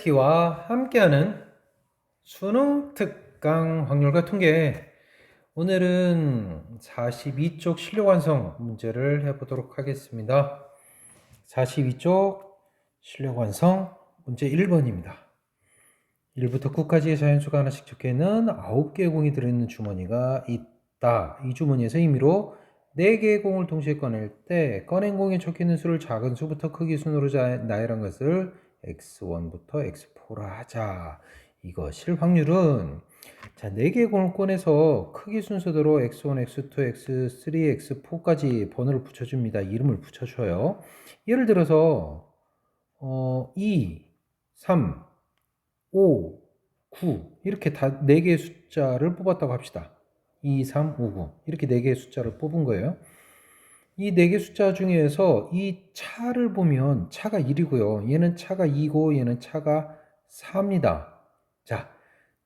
LT와 함께하는 수능 특강 확률과 통계. 오늘은 42쪽 실력 완성 문제를 해보도록 하겠습니다. 42쪽 실력 완성 문제 1번입니다. 1부터 9까지의 자연수가 하나씩 적혀 있는 9개의 공이 들어있는 주머니가 있다. 이 주머니에서 임의로 4개의 공을 동시에 꺼낼 때 꺼낸 공에 적혀 있는 수를 작은 수부터 크기 순으로 자- 나열한 것을 x1부터 x4라 하자. 이것일 확률은 자, 4개의 공을 꺼내서 크기 순서대로 x1, x2, x3, x4까지 번호를 붙여줍니다. 이름을 붙여줘요. 예를 들어서 어, 2, 3, 5, 9 이렇게 다 4개의 숫자를 뽑았다고 합시다. 2, 3, 5, 9 이렇게 4개의 숫자를 뽑은 거예요. 이 4개 숫자 중에서 이 차를 보면 차가 1이고요. 얘는 차가 2고 얘는 차가 4입니다. 자,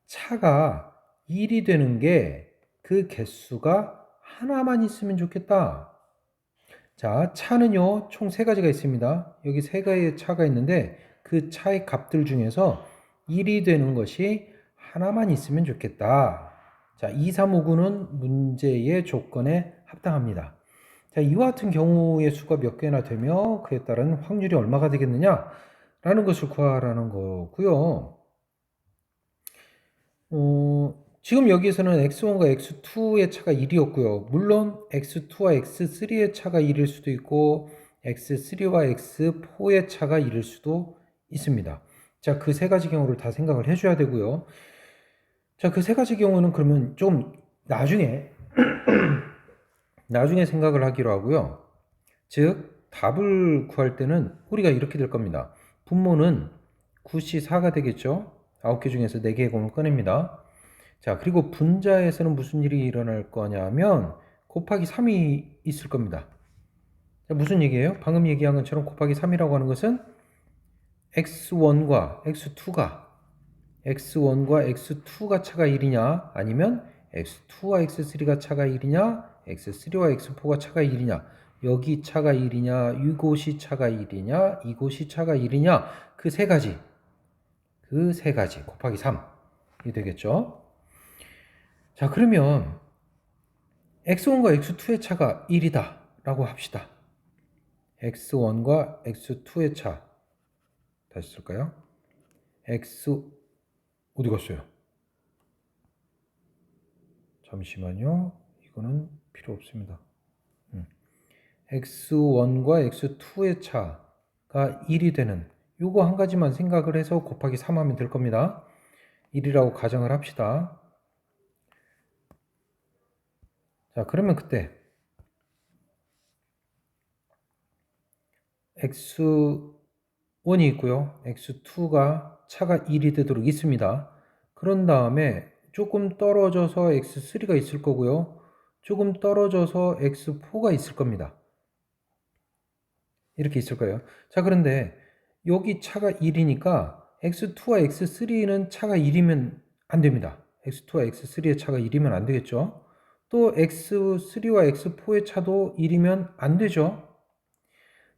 차가 1이 되는 게 그 개수가 하나만 있으면 좋겠다. 자, 차는요, 총 세 가지가 있습니다. 여기 세 가지의 차가 있는데 그 차의 값들 중에서 1이 되는 것이 하나만 있으면 좋겠다. 자, 2, 3, 5, 9는 문제의 조건에 합당합니다. 자, 이와 같은 경우의 수가 몇 개나 되며 그에 따른 확률이 얼마가 되겠느냐? 라는 것을 구하라는 거고요. 어, 지금 여기에서는 x1과 x2의 차가 1이었고요. 물론 x2와 x3의 차가 1일 수도 있고 x3와 x4의 차가 1일 수도 있습니다. 자, 그 세 가지 경우를 다 생각을 해줘야 되고요. 자, 그 세 가지 경우는 그러면 좀 나중에 나중에 생각을 하기로 하고요. 즉, 답을 구할 때는 우리가 이렇게 될 겁니다. 분모는 9시 4가 되겠죠? 9개 중에서 4개의 공을 꺼냅니다. 자, 그리고 분자에서는 무슨 일이 일어날 거냐면 곱하기 3이 있을 겁니다. 자, 무슨 얘기예요? 방금 얘기한 것처럼 곱하기 3이라고 하는 것은 x1과 x2가 x1과 x2가 차가 1이냐 아니면 x2와 x3가 차가 1이냐 x3와 x4가 차가 1이냐? 여기 차가 1이냐? 이곳이 차가 1이냐? 이곳이 차가 1이냐? 그 세 가지. 그 세 가지 곱하기 3이 되겠죠? 자 그러면 x1과 x2의 차가 1이다 라고 합시다. x1과 x2의 차. 다시 쓸까요? x 어디 갔어요? 잠시만요. 이거는 필요 없습니다. 음. x1과 x2의 차가 1이 되는 요거 한 가지만 생각을 해서 곱하기 3 하면 될 겁니다. 1이라고 가정을 합시다. 자, 그러면 그때 x1이 있고요. x2가 차가 1이 되도록 있습니다. 그런 다음에 조금 떨어져서 x3가 있을 거고요. 조금 떨어져서 x4가 있을 겁니다. 이렇게 있을 거예요. 자, 그런데 여기 차가 1이니까 x2와 x3는 차가 1이면 안 됩니다. x2와 x3의 차가 1이면 안 되겠죠. 또 x3와 x4의 차도 1이면 안 되죠.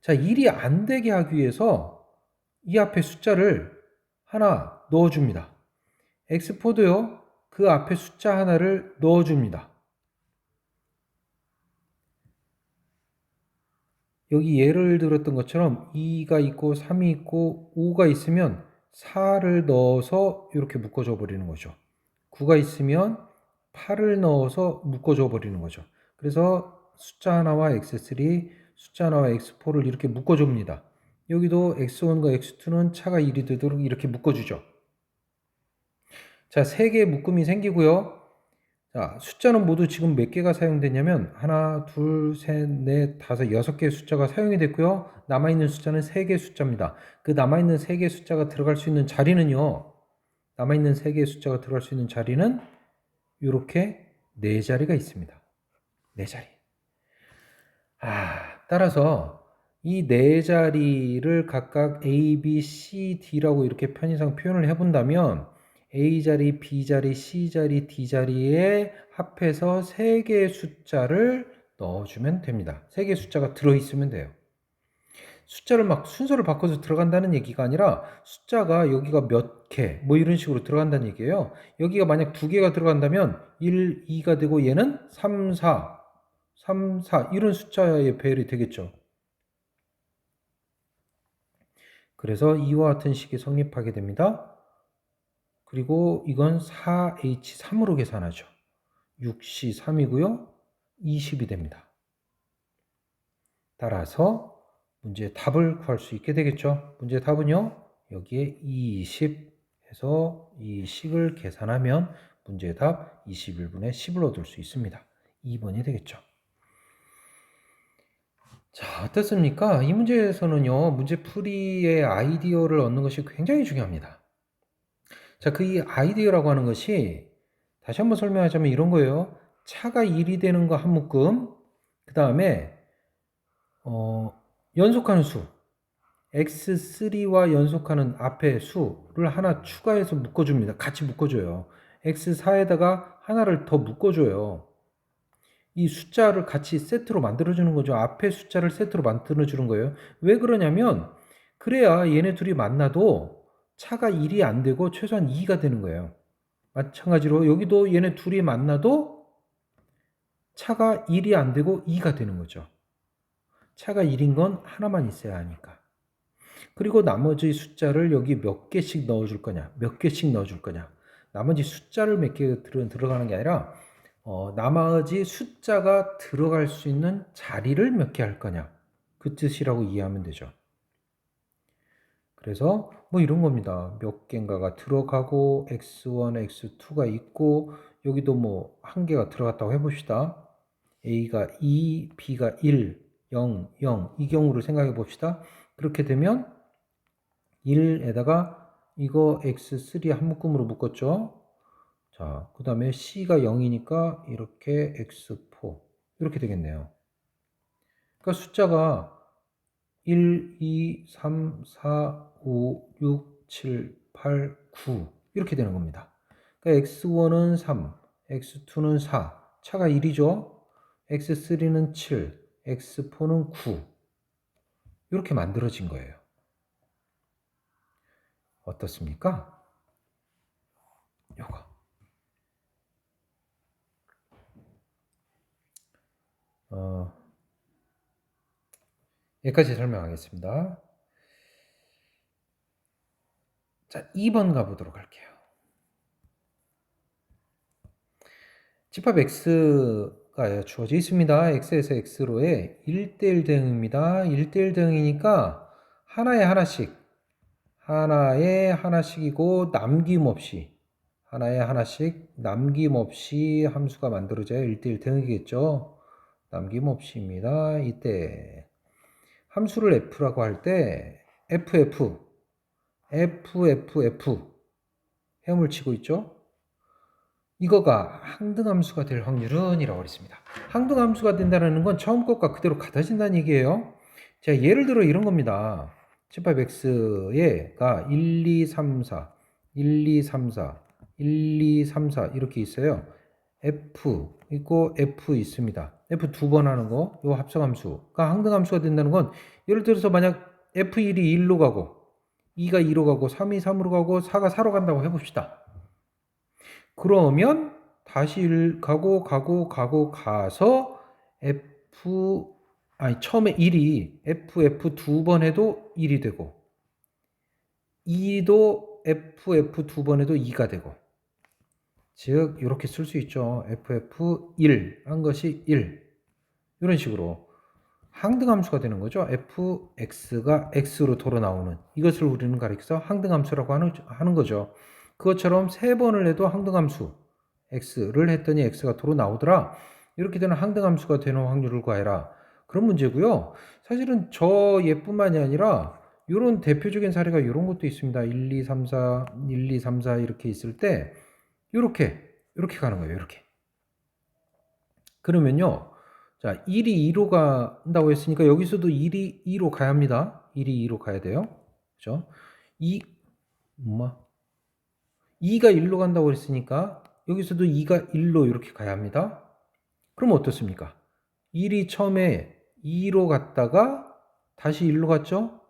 자, 1이 안 되게 하기 위해서 이 앞에 숫자를 하나 넣어줍니다. x4도요, 그 앞에 숫자 하나를 넣어줍니다. 여기 예를 들었던 것처럼 2가 있고 3이 있고 5가 있으면 4를 넣어서 이렇게 묶어줘 버리는 거죠. 9가 있으면 8을 넣어서 묶어줘 버리는 거죠. 그래서 숫자 하나와 x3, 숫자 하나와 x4를 이렇게 묶어줍니다. 여기도 x1과 x2는 차가 1이 되도록 이렇게 묶어주죠. 자, 세 개의 묶음이 생기고요. 자, 숫자는 모두 지금 몇 개가 사용되냐면 하나, 둘, 셋, 넷, 다섯, 여섯 개의 숫자가 사용이 됐고요. 남아 있는 숫자는 세 개의 숫자입니다. 그 남아 있는 세 개의 숫자가 들어갈 수 있는 자리는요. 남아 있는 세 개의 숫자가 들어갈 수 있는 자리는 이렇게 네 자리가 있습니다. 네 자리. 아, 따라서 이 네 자리를 각각 A, B, C, D라고 이렇게 편의상 표현을 해본다면 A 자리, B 자리, C 자리, D 자리에 합해서 세 개의 숫자를 넣어주면 됩니다. 세 개의 숫자가 들어있으면 돼요. 숫자를 막 순서를 바꿔서 들어간다는 얘기가 아니라 숫자가 여기가 몇 개, 뭐 이런 식으로 들어간다는 얘기예요. 여기가 만약 두 개가 들어간다면 1, 2가 되고 얘는 3, 4, 3, 4 이런 숫자의 배열이 되겠죠. 그래서 이와 같은 식이 성립하게 됩니다. 그리고 이건 4H3으로 계산하죠. 6C 3이고요. 20이 됩니다. 따라서 문제의 답을 구할 수 있게 되겠죠. 문제의 답은요. 여기에 20 해서 이 식을 계산하면 문제의 답 21분의 10을 얻을 수 있습니다. 2번이 되겠죠. 자, 어떻습니까? 이 문제에서는요, 문제 풀이의 아이디어를 얻는 것이 굉장히 중요합니다. 자, 그 이 아이디어라고 하는 것이 다시 한번 설명하자면 이런 거예요. 차가 1이 되는 거 한 묶음, 그 다음에 어, 연속하는 수, x3와 연속하는 앞에 수를 하나 추가해서 묶어줍니다. 같이 묶어줘요. x4에다가 하나를 더 묶어줘요. 이 숫자를 같이 세트로 만들어주는 거죠. 앞에 숫자를 세트로 만들어주는 거예요. 왜 그러냐면, 그래야 얘네 둘이 만나도 차가 1이 안 되고 최소한 2가 되는 거예요. 마찬가지로 여기도 얘네 둘이 만나도 차가 1이 안 되고 2가 되는 거죠. 차가 1인 건 하나만 있어야 하니까. 그리고 나머지 숫자를 여기 몇 개씩 넣어줄 거냐, 몇 개씩 넣어줄 거냐. 나머지 숫자를 몇 개 들어가는 게 아니라 어, 나머지 숫자가 들어갈 수 있는 자리를 몇 개 할 거냐. 그 뜻이라고 이해하면 되죠. 그래서 뭐 이런 겁니다. 몇 개인가가 들어가고 x1, x2가 있고 여기도 뭐 한 개가 들어갔다고 해봅시다. a가 2, b가 1, 0, 0 이 경우를 생각해 봅시다. 그렇게 되면 1에다가 이거 x3 한 묶음으로 묶었죠. 자, 그 다음에 c가 0이니까 이렇게 x4 이렇게 되겠네요. 그러니까 숫자가 1, 2, 3, 4, 5, 6, 7, 8, 9 이렇게 되는 겁니다. 그러니까 x1은 3, x2는 4, 차가 1이죠. x3는 7, x4는 9 이렇게 만들어진 거예요. 어떻습니까? 요거. 어, 여기까지 설명하겠습니다. 자, 2번 가보도록 할게요. 집합 x가 주어져 있습니다. x에서 x로의 1대1 대응입니다. 1대1 대응이니까 하나에 하나씩, 하나에 하나씩이고 남김없이, 하나에 하나씩 남김없이 함수가 만들어져야 1대1 대응이겠죠. 남김없이입니다. 이때 함수를 f라고 할 때 ff, fff 헤엄을 치고 있죠. 이거가 항등함수가 될 확률은 이라고 그랬습니다. 항등함수가 된다는 건 처음 것과 그대로 같아진다는 얘기예요. 자, 예를 들어 이런 겁니다. 집합 x가 1, 2, 3, 4, 1, 2, 3, 4, 1, 2, 3, 4 이렇게 있어요. f 있고 f 있습니다. f 두 번 하는 거, 요 합성함수가 항등함수가 된다는 건 예를 들어서 만약 f1이 1로 가고 2가 2로 가고 3이 3으로 가고 4가 4로 간다고 해봅시다. 그러면 다시 1 가고 가고 가고 가서 f 아니 처음에 1이 ff 두 번 해도 1이 되고 2도 ff 두 번 해도 2가 되고 즉 이렇게 쓸 수 있죠. ff1 한 것이 1 이런 식으로 항등함수가 되는 거죠. fx가 x로 돌아 나오는 이것을 우리는 가리켜서 항등함수라고 하는, 하는 거죠. 그것처럼 세 번을 해도 항등함수 x를 했더니 x가 도로 나오더라. 이렇게 되는 항등함수가 되는 확률을 구해라. 그런 문제고요. 사실은 저 예뿐만이 아니라 이런 대표적인 사례가 이런 것도 있습니다. 1, 2, 3, 4, 1, 2, 3, 4 이렇게 있을 때 이렇게 이렇게 가는 거예요. 이렇게. 그러면요. 자, 1이 2로 간다고 했으니까 여기서도 1이 2로 가야 합니다. 1이 2로 가야 돼요. 그죠? 2 엄마 2가 1로 간다고 했으니까 여기서도 2가 1로 이렇게 가야 합니다. 그럼 어떻습니까? 1이 처음에 2로 갔다가 다시 1로 갔죠?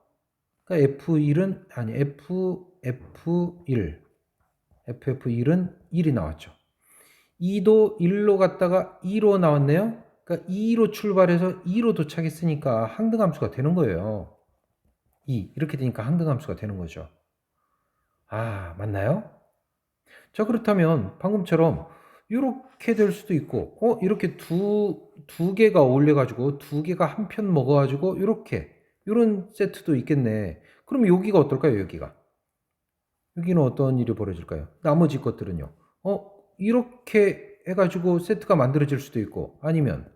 그러니까 F1은 아니 F F1 FF1은 1이 나왔죠. 2도 1로 갔다가 2로 나왔네요. 그러니까 2로 출발해서 2로 도착했으니까 항등함수가 되는 거예요. 2 이렇게 되니까 항등함수가 되는 거죠. 아 맞나요? 자 그렇다면 방금처럼 이렇게 될 수도 있고 어 이렇게 두 두 개가 올려 가지고 두 개가 한 편 먹어 가지고 이렇게 이런 세트도 있겠네. 그럼 여기가 어떨까요? 여기가 여기는 어떤 일이 벌어질까요? 나머지 것들은요. 어 이렇게 해가지고 세트가 만들어질 수도 있고 아니면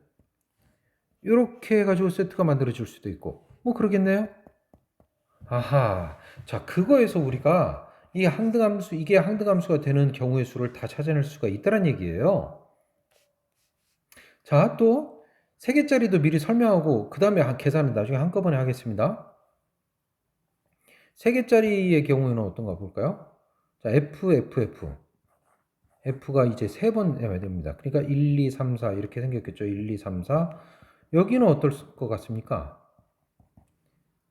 이렇게 해가지고 세트가 만들어질 수도 있고 뭐 그러겠네요. 아하. 자, 그거에서 우리가 이 항등함수, 이게 항등함수가 되는 경우의 수를 다 찾아낼 수가 있다는 얘기예요. 자, 또 세 개짜리도 미리 설명하고 그 다음에 계산은 나중에 한꺼번에 하겠습니다. 세 개짜리의 경우에는 어떤가 볼까요? 자, F, F, F. F가 이제 세번 해야 됩니다. 그러니까 1, 2, 3, 4 이렇게 생겼겠죠. 1, 2, 3, 4. 여기는 어떨 것 같습니까?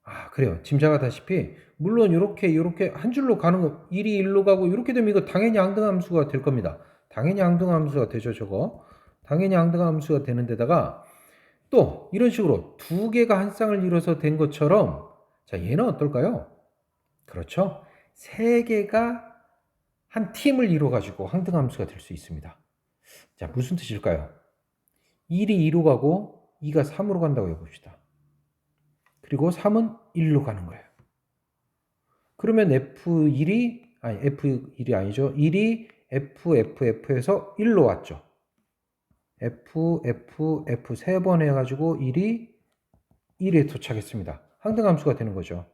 아, 그래요. 짐작하다시피 물론 이렇게 이렇게 한 줄로 가는 거 1이 1로 가고 이렇게 되면 이거 당연히 항등함수가 될 겁니다. 당연히 항등함수가 되죠, 저거. 당연히 항등함수가 되는 데다가 또 이런 식으로 두 개가 한 쌍을 이뤄서 된 것처럼 자, 얘는 어떨까요? 그렇죠. 세 개가 한 팀을 이뤄 가지고 항등함수가 될 수 있습니다. 자, 무슨 뜻일까요? 1이 2로 가고 2가 3으로 간다고 해봅시다. 그리고 3은 1로 가는 거예요. 그러면 F1이 아니 F1이 아니죠. 1이 F, F, F에서 1로 왔죠. F, F, F 세 번 해가지고 1이 1에 도착했습니다. 항등함수가 되는 거죠.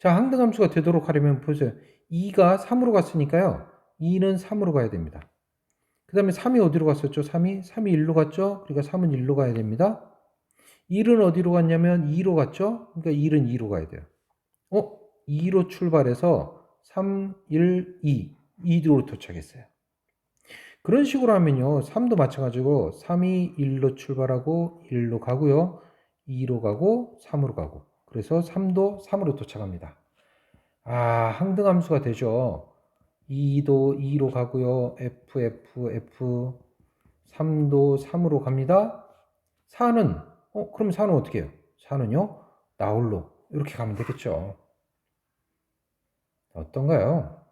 자, 항등함수가 되도록 하려면 보세요. 2가 3으로 갔으니까요. 2는 3으로 가야 됩니다. 그 다음에 3이 어디로 갔었죠? 3이? 3이 1로 갔죠? 그러니까 3은 1로 가야 됩니다. 1은 어디로 갔냐면 2로 갔죠? 그러니까 1은 2로 가야 돼요. 어? 2로 출발해서 3, 1, 2. 2로 도착했어요. 그런 식으로 하면요. 3도 마찬가지고 3이 1로 출발하고 1로 가고요. 2로 가고 3으로 가고. 그래서 3도 3으로 도착합니다. 아, 항등함수가 되죠. 2도 2로 가고요. F, F, F. 3도 3으로 갑니다. 4는, 어, 그럼 4는 어떻게 해요? 4는요? 나홀로. 이렇게 가면 되겠죠. 어떤가요?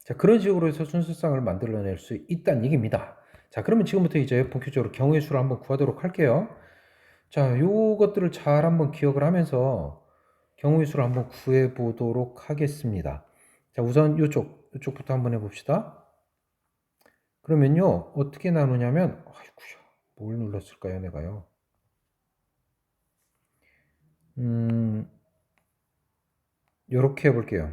자, 그런 식으로 해서 순수쌍을 만들어낼 수 있다는 얘기입니다. 자, 그러면 지금부터 이제 본격적으로 경우의 수를 한번 구하도록 할게요. 자, 요것들을 잘 한번 기억을 하면서 경우의 수를 한번 구해 보도록 하겠습니다. 자, 우선 요쪽, 요쪽부터 한번 해봅시다. 그러면요, 어떻게 나누냐면, 아이고야, 뭘 눌렀을까요, 내가요? 음, 요렇게 해볼게요.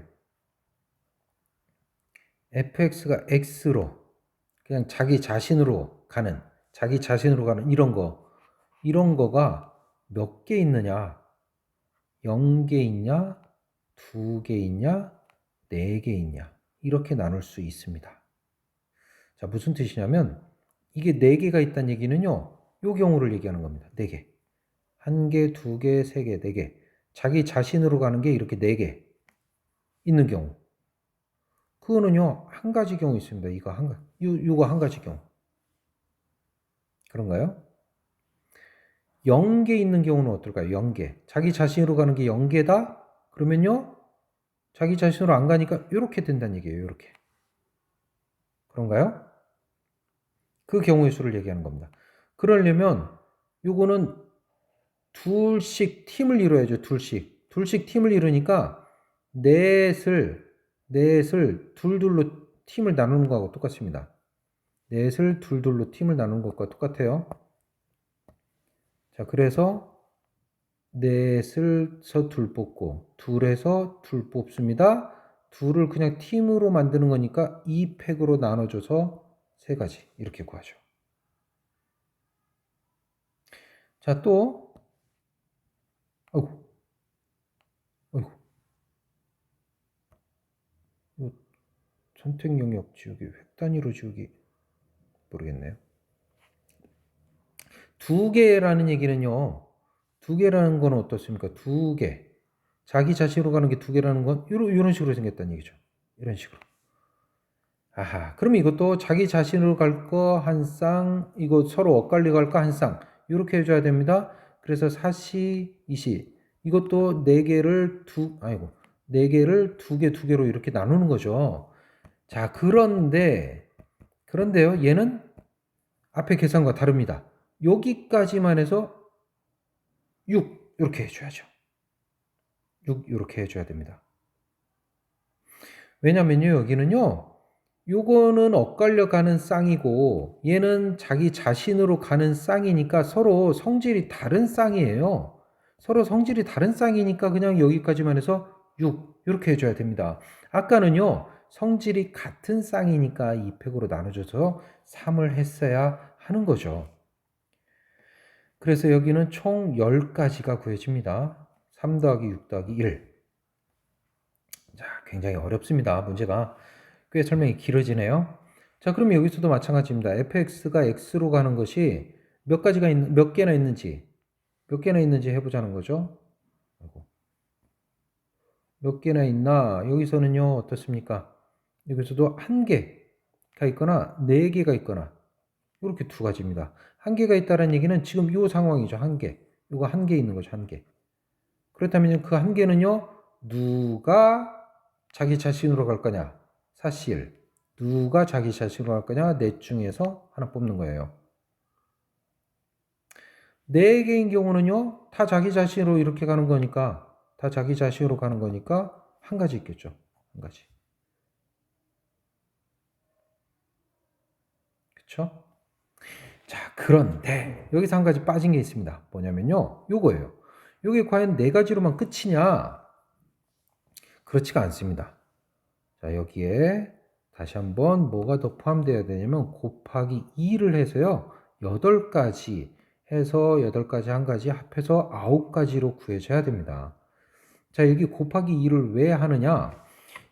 fx가 x로, 그냥 자기 자신으로 가는, 자기 자신으로 가는 이런 거, 이런 거가 몇 개 있느냐? 0개 있냐? 2개 있냐? 4개 있냐? 이렇게 나눌 수 있습니다. 자, 무슨 뜻이냐면 이게 4개가 있다는 얘기는요. 요 경우를 얘기하는 겁니다. 4개. 1개, 2개, 3개, 4개. 자기 자신으로 가는 게 이렇게 4개 있는 경우. 그거는요. 한 가지 경우 있습니다. 이거 한 가, 요, 요거 한 가지 경우. 그런가요? 0개 있는 경우는 어떨까요? 0개. 자기 자신으로 가는 게 0개다? 그러면요. 자기 자신으로 안 가니까 이렇게 된다는 얘기예요. 이렇게. 그런가요? 그 경우의 수를 얘기하는 겁니다. 그러려면 요거는 둘씩 팀을 이루어야죠. 둘씩. 둘씩 팀을 이루니까 넷을 넷을 둘둘로 팀을 나누는 거하고 똑같습니다. 넷을 둘둘로 팀을 나누는 것과 똑같아요. 자, 그래서 넷을서 둘 뽑고 둘에서 둘 뽑습니다. 둘을 그냥 팀으로 만드는 거니까 2팩으로 나눠줘서 세 가지 이렇게 구하죠. 자, 또 아이고 아이고 선택 영역 지우기 획 단위로 지우기 모르겠네요. 두 개라는 얘기는요. 두 개라는 건 어떻습니까? 두 개. 자기 자신으로 가는 게 두 개라는 건 이런 식으로 생겼다는 얘기죠. 이런 식으로. 아하. 그럼 이것도 자기 자신으로 갈 거 한 쌍, 이거 서로 엇갈려 갈 거 한 쌍. 이렇게 해줘야 됩니다. 그래서 사시, 이시. 이것도 네 개를 두, 아이고. 네 개를 두 개, 두 개로 이렇게 나누는 거죠. 자, 그런데, 그런데요, 얘는 앞에 계산과 다릅니다. 여기까지만 해서 6, 이렇게 해 줘야죠. 6, 이렇게 해 줘야 됩니다. 왜냐면요, 여기는요, 요거는 엇갈려 가는 쌍이고, 얘는 자기 자신으로 가는 쌍이니까 서로 성질이 다른 쌍이에요. 서로 성질이 다른 쌍이니까 그냥 여기까지만 해서 6, 이렇게 해줘야 됩니다. 아까는요, 성질이 같은 쌍이니까 2팩으로 나눠줘서 3을 했어야 하는 거죠. 그래서 여기는 총 10가지가 구해집니다. 3 더하기 6 더하기 1. 자, 굉장히 어렵습니다. 문제가 꽤 설명이 길어지네요. 자, 그럼 여기서도 마찬가지입니다. fx가 x로 가는 것이 몇 가지가 있, 몇 개나 있는지 몇 개나 있는지 해보자는 거죠. 몇 개나 있나? 여기서는요, 어떻습니까? 여기서도 한 개가 있거나 네 개가 있거나 이렇게 두 가지입니다. 한 개가 있다는 얘기는 지금 이 상황이죠. 한 개. 이거 한 개 있는 거죠. 한 개. 그렇다면 그 한 개는요, 누가 자기 자신으로 갈 거냐? 사실. 누가 자기 자신으로 갈 거냐? 넷 중에서 하나 뽑는 거예요. 네 개인 경우는요, 다 자기 자신으로 이렇게 가는 거니까, 다 자기 자신으로 가는 거니까, 한 가지 있겠죠. 한 가지. 그쵸? 자, 그런데, 여기서 한 가지 빠진 게 있습니다. 뭐냐면요, 요거예요. 요게 과연 네 가지로만 끝이냐? 그렇지가 않습니다. 자, 여기에 다시 한번 뭐가 더 포함되어야 되냐면 곱하기 2를 해서요. 8가지 해서 8가지 한 가지 합해서 9가지로 구해져야 됩니다. 자, 여기 곱하기 2를 왜 하느냐?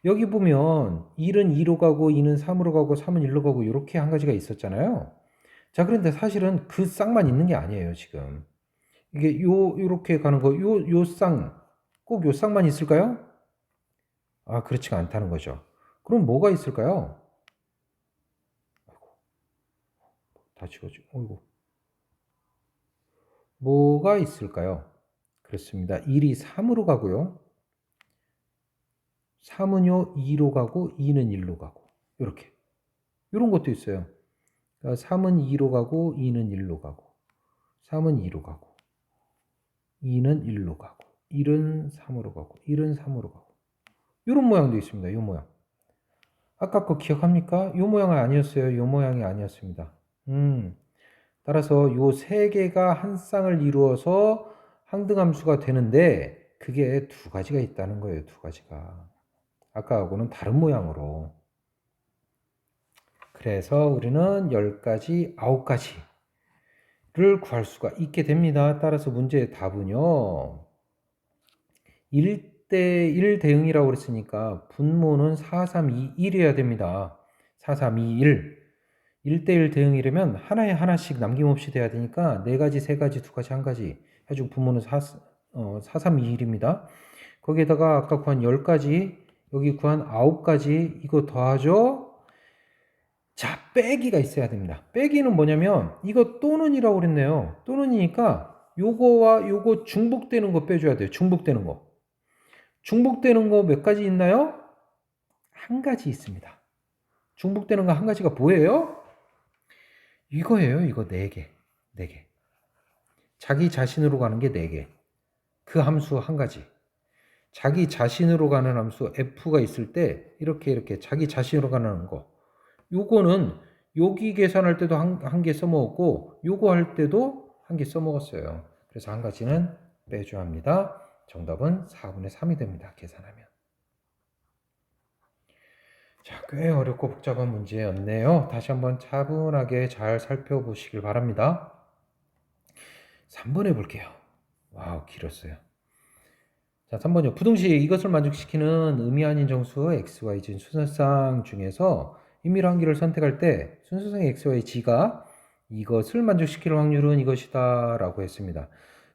여기 보면 1은 2로 가고 2는 3으로 가고 3은 1로 가고 이렇게 한 가지가 있었잖아요. 자, 그런데 사실은 그 쌍만 있는 게 아니에요, 지금. 이게 요 요렇게 가는 거, 요 요 쌍, 꼭 요 쌍만 있을까요? 아, 그렇지가 않다는 거죠. 그럼 뭐가 있을까요? 다 지워지고, 어이구. 뭐가 있을까요? 그렇습니다. 1이 3으로 가고요. 3은요, 2로 가고, 2는 1로 가고. 이렇게. 이런 것도 있어요. 그러니까 3은 2로 가고, 2는 1로 가고. 3은 2로 가고. 2는 1로 가고. 1은 3으로 가고. 1은 3으로 가고. 이런 모양도 있습니다. 이 모양. 아까 거 기억합니까? 이 모양은 아니었어요. 이 모양이 아니었습니다. 음. 따라서 요 세 개가 한 쌍을 이루어서 항등함수가 되는데 그게 두 가지가 있다는 거예요. 두 가지가. 아까하고는 다른 모양으로. 그래서 우리는 10가지, 9가지를 구할 수가 있게 됩니다. 따라서 문제의 답은요. 1 대 1 대응이라고 그랬으니까 분모는 4, 3, 2, 1이어야 됩니다. 4, 3, 2, 1. 1대 1 대응이려면 하나에 하나씩 남김없이 돼야 되니까 네 가지, 세 가지, 두 가지, 한 가지 해주고 분모는 4, 어, 4 3, 2, 1입니다. 거기에다가 아까 구한 10가지, 여기 구한 9가지 이거 더하죠? 자, 빼기가 있어야 됩니다. 빼기는 뭐냐면 이거 또는이라고 그랬네요. 또는이니까 요거와 요거 중복되는 거 빼줘야 돼요. 중복되는 거. 중복되는 거 몇 가지 있나요? 한 가지 있습니다. 중복되는 거 한 가지가 뭐예요? 이거예요. 이거 네 개. 네 개. 자기 자신으로 가는 게 네 개. 그 함수 한 가지. 자기 자신으로 가는 함수 f가 있을 때 이렇게 이렇게 자기 자신으로 가는 거. 요거는 여기 계산할 때도 한 개 써먹었고 요거 할 때도 한 개 써먹었어요. 그래서 한 가지는 빼줘야 합니다. 정답은 4분의 3이 됩니다. 계산하면. 자, 꽤 어렵고 복잡한 문제였네요. 다시 한번 차분하게 잘 살펴보시길 바랍니다. 3번 해볼게요. 와우, 길었어요. 자, 3번요. 부등식 이것을 만족시키는 의미 아닌 정수 x, y, z 순서상 중에서 임의로 한 개를 선택할 때 순서상 x, y, g가 이것을 만족시킬 확률은 이것이다 라고 했습니다.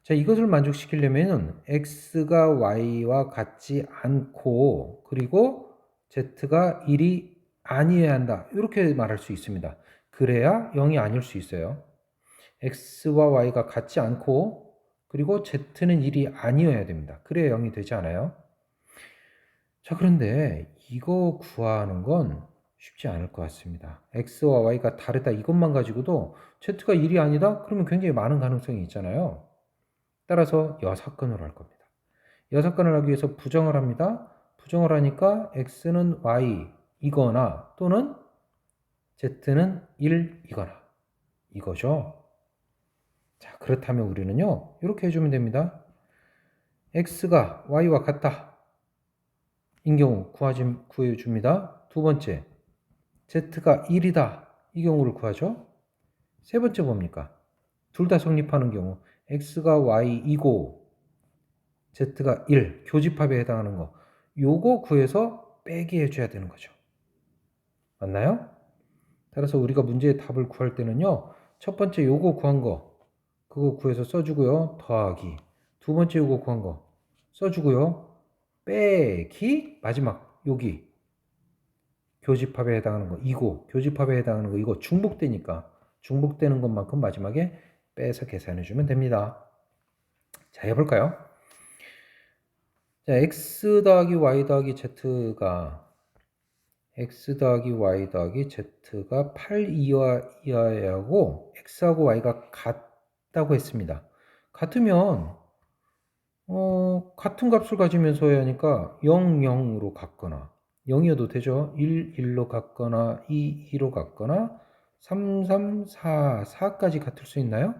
자, 이것을 만족시키려면 x가 y와 같지 않고 그리고 z가 1이 아니어야 한다. 이렇게 말할 수 있습니다. 그래야 0이 아닐 수 있어요. x와 y가 같지 않고 그리고 z는 1이 아니어야 됩니다. 그래야 0이 되지 않아요. 자, 그런데 이거 구하는 건 쉽지 않을 것 같습니다. x와 y가 다르다 이것만 가지고도 z가 1이 아니다? 그러면 굉장히 많은 가능성이 있잖아요. 따라서 여사건으로 할 겁니다. 여사건을 하기 위해서 부정을 합니다. 부정을 하니까 x는 y이거나 또는 z는 1이거나 이거죠. 자, 그렇다면 우리는요. 이렇게 해주면 됩니다. x가 y와 같다. 인 경우 구하지, 구해줍니다. 두 번째, z가 1이다. 이 경우를 구하죠. 세 번째 뭡니까? 둘 다 성립하는 경우 x가 y이고 z가 1, 교집합에 해당하는 거. 요거 구해서 빼기 해줘야 되는 거죠. 맞나요? 따라서 우리가 문제의 답을 구할 때는요. 첫 번째 요거 구한 거 그거 구해서 써주고요. 더하기. 두 번째 요거 구한 거 써주고요. 빼기 마지막 여기 교집합에 해당하는 거 이거 교집합에 해당하는 거 이거 중복되니까 중복되는 것만큼 마지막에 빼서 계산해 주면 됩니다. 자 해볼까요? 자 x 더하기 y 더하기 z가 x 더하기 y 더하기 z가 8 이하 이하하고 x하고 y가 같다고 했습니다. 같으면 어, 같은 값을 가지면서 해야 하니까 0, 0으로 같거나 0이어도 되죠. 1, 1로 같거나 2, 2로 같거나 3, 3, 4, 4까지 같을 수 있나요?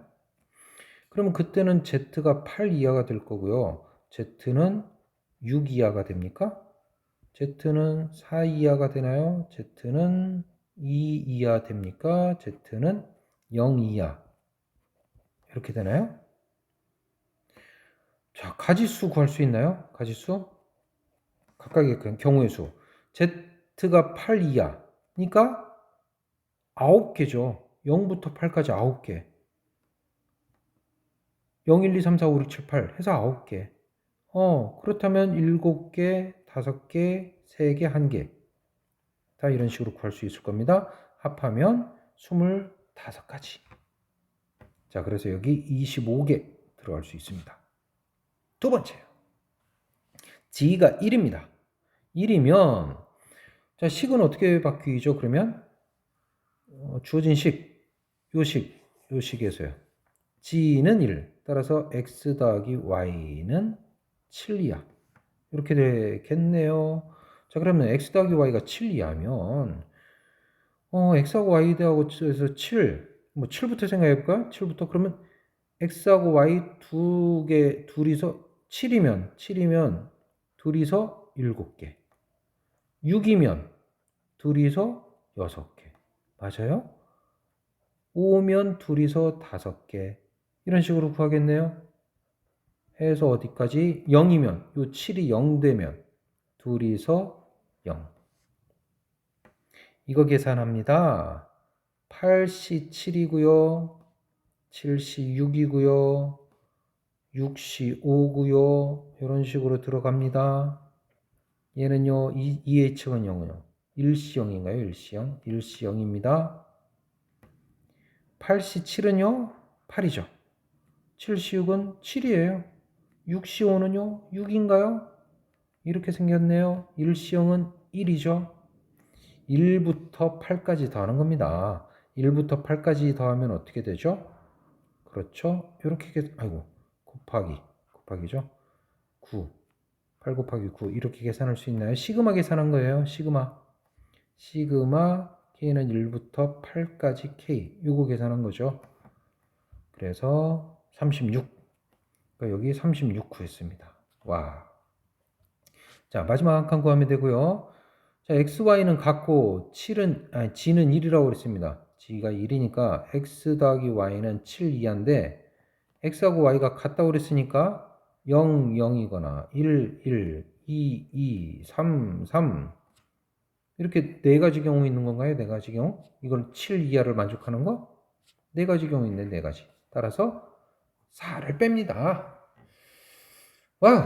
그러면 그때는 Z가 8 이하가 될 거고요. Z는 6 이하가 됩니까? Z는 4 이하가 되나요? Z는 2 이하 됩니까? Z는 0 이하. 이렇게 되나요? 자, 가지수 구할 수 있나요? 가지수? 각각의 그 경우의 수. Z가 8 이하. 그러니까 9개죠. 0부터 8까지 9개. 0, 1, 2, 3, 4, 5, 6, 7, 8 해서 9개. 어, 그렇다면 7개, 5개, 3개, 1개. 다 이런 식으로 구할 수 있을 겁니다. 합하면 25가지. 자, 그래서 여기 25개 들어갈 수 있습니다. 두 번째요. G가 1입니다. 1이면 자, 식은 어떻게 바뀌죠? 그러면 어, 주어진 식, 요 식, 요 식에서요. G는 1. 따라서 X 더하기 Y는 7 이하. 이렇게 되겠네요. 자, 그러면 X 더하기 Y가 7 이하면 어, X하고 Y 대하고 해서 7. 뭐 7부터 생각해 볼까요? 7부터 그러면 X하고 Y 두 개, 둘이서 7이면, 7이면 둘이서 7개. 6이면 둘이서 6개. 맞아요? 5면 둘이서 5개. 이런 식으로 구하겠네요. 해서 어디까지? 0이면, 요 7이 0 되면 둘이서 0. 이거 계산합니다. 8시 7이고요. 7시 6이고요. 6시 5고요. 이런 식으로 들어갑니다. 얘는요. 2의 측은 0이요. 1시 0인가요? 1시 0. 1시 0입니다. 8시 7은요. 8이죠. 7시 6은 7이에요. 6시 5는요. 6인가요? 이렇게 생겼네요. 1시 0은 1이죠. 1부터 8까지 더하는 겁니다. 1부터 8까지 더하면 어떻게 되죠? 그렇죠? 이렇게 아이고 곱하기 곱하기죠. 9 8 곱하기 9 이렇게 계산할 수 있나요? 시그마 계산한 거예요. 시그마 시그마 k는 1부터 8까지 k 요거 계산한 거죠. 그래서 36 그러니까 여기 36 구했습니다. 와. 자, 마지막 한 칸 구하면 되고요. 자, xy는 같고 7은 아니 g는 1이라고 그랬습니다. g가 1이니까 x 더하기 y는 7 이하인데 x하고 y가 같다고 그랬으니까 0, 0이거나 1, 1, 2, 2, 3, 3 이렇게 네 가지 경우 있는 건가요? 네 가지 경우? 이건 7 이하를 만족하는 거? 네 가지 경우 있네, 네 가지. 따라서 4를 뺍니다. 와우.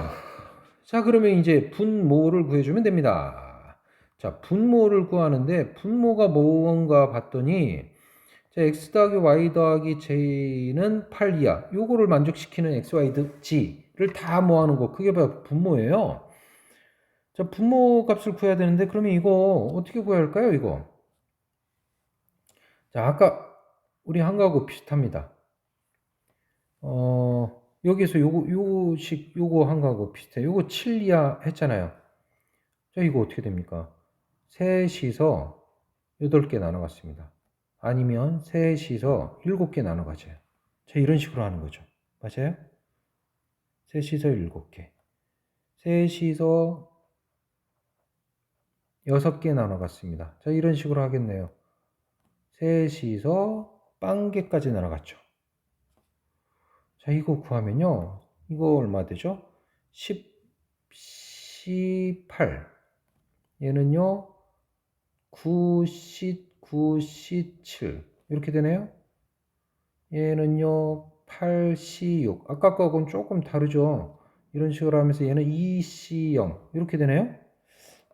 자, 그러면 이제 분모를 구해주면 됩니다. 자, 분모를 구하는데 분모가 뭔가 봤더니 자, x 더하기 y 더하기 j는 8 이하. 요거를 만족시키는 x, y, g를 다 모아놓은 거. 그게 바로 분모예요. 자, 분모 값을 구해야 되는데 그러면 이거 어떻게 구해야 할까요? 이거. 자, 아까 우리 한 거하고 비슷합니다. 어, 여기서 요거 요식 요거 한 거하고 비슷해. 요거 7 이하 했잖아요. 자, 이거 어떻게 됩니까? 셋이서 8개 나눠 갔습니다. 아니면 셋이서 7개 나눠 가져요. 자, 이런 식으로 하는 거죠. 맞아요? 셋이서 7개. 셋이서 6개 나눠 갔습니다. 자, 이런 식으로 하겠네요. 셋이서 빵개까지 나눠 갔죠. 자, 이거 구하면요. 이거 얼마 되죠? 10, 18. 얘는요. 9, 10, 9, 17. 이렇게 되네요. 얘는요. 8, 6. 아까 거하고는 조금 다르죠. 이런 식으로 하면서 얘는 2, C, 0. 이렇게 되네요.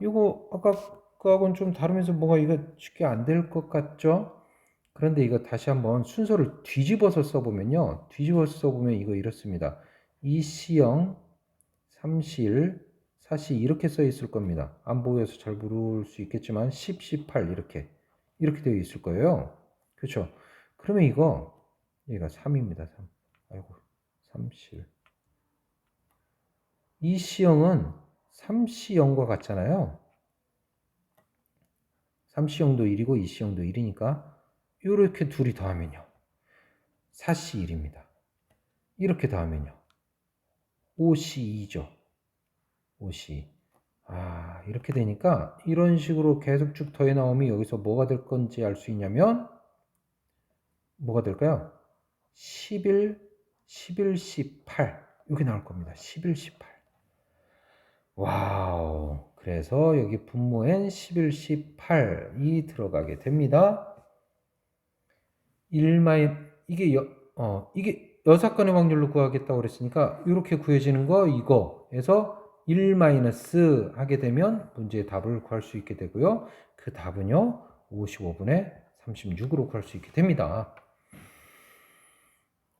이거 아까 거하고는 좀 다르면서 뭐가 이거 쉽게 안 될 것 같죠? 그런데 이거 다시 한번 순서를 뒤집어서 써보면요. 뒤집어서 써보면 이거 이렇습니다. 2C0, 3C1, 4C 이렇게 써 있을 겁니다. 안 보여서 잘 모를 수 있겠지만 10, 18 이렇게 이렇게 되어 있을 거예요. 그렇죠? 그러면 이거 얘가 3입니다. 3. 아이고 3C1. 2C0은 3C0과 같잖아요. 3C0도 1이고 2C0도 1이니까 이렇게 둘이 더하면요. 4C 1입니다. 이렇게 더하면요. 5C 2죠. 5C. 아, 이렇게 되니까 이런 식으로 계속 쭉 더해 나오면 여기서 뭐가 될 건지 알 수 있냐면 뭐가 될까요? 11, 11, 18. 이게 나올 겁니다. 11, 18. 와우. 그래서 여기 분모엔 11, 18이 들어가게 됩니다. 1 마이 이게 여, 어 이게 여섯 건의 확률로 구하겠다고 그랬으니까 이렇게 구해지는 거 이거에서 1 마이너스 하게 되면 문제의 답을 구할 수 있게 되고요. 그 답은요. 55분의 36으로 구할 수 있게 됩니다.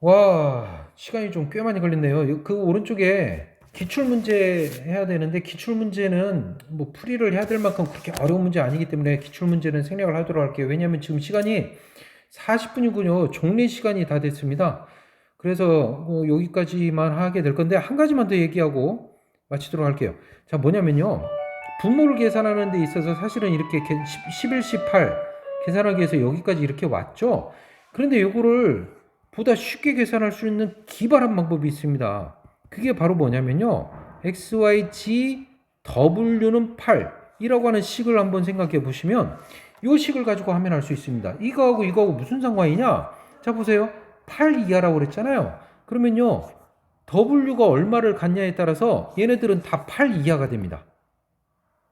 와, 시간이 좀 꽤 많이 걸렸네요. 그 오른쪽에 기출 문제 해야 되는데 기출 문제는 뭐 풀이를 해야 될 만큼 그렇게 어려운 문제 아니기 때문에 기출 문제는 생략을 하도록 할게요. 왜냐하면 지금 시간이 40분이군요. 종례 시간이 다 됐습니다. 그래서 뭐 여기까지만 하게 될 건데 한 가지만 더 얘기하고 마치도록 할게요. 자, 뭐냐면요. 분모를 계산하는 데 있어서 사실은 이렇게 11, 18 계산하기 위해서 여기까지 이렇게 왔죠. 그런데 이거를 보다 쉽게 계산할 수 있는 기발한 방법이 있습니다. 그게 바로 뭐냐면요. XYG W는 8이라고 하는 식을 한번 생각해 보시면 이 식을 가지고 하면 할수 있습니다. 이거하고 이거하고 무슨 상관이냐? 자 보세요. 8 이하라고 그랬잖아요. 그러면요. W가 얼마를 갖냐에 따라서 얘네들은 다 8 이하가 됩니다.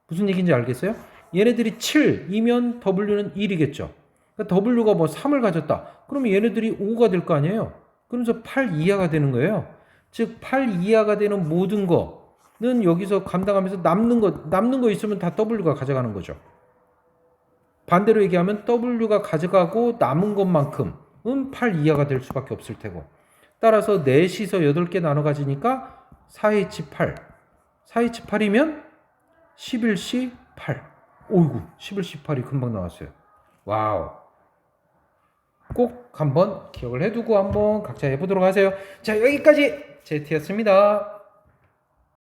무슨 얘기인지 알겠어요? 얘네들이 7이면 W는 1이겠죠. 그러니까 W가 뭐 3을 가졌다. 그러면 얘네들이 5가 될 거 아니에요? 그러면서 8 이하가 되는 거예요. 즉, 8 이하가 되는 모든 거는 여기서 감당하면서 남는 거, 남는 거 있으면 다 W가 가져가는 거죠. 반대로 얘기하면 W가 가져가고 남은 것만큼은 8 이하가 될 수밖에 없을 테고. 따라서 4시서 8개 나눠 가지니까 4H8 4H8이면 11C 8 오이구 11C 8이 금방 나왔어요. 와우. 꼭 한번 기억을 해두고 한번 각자 해보도록 하세요. 자 여기까지 제티였습니다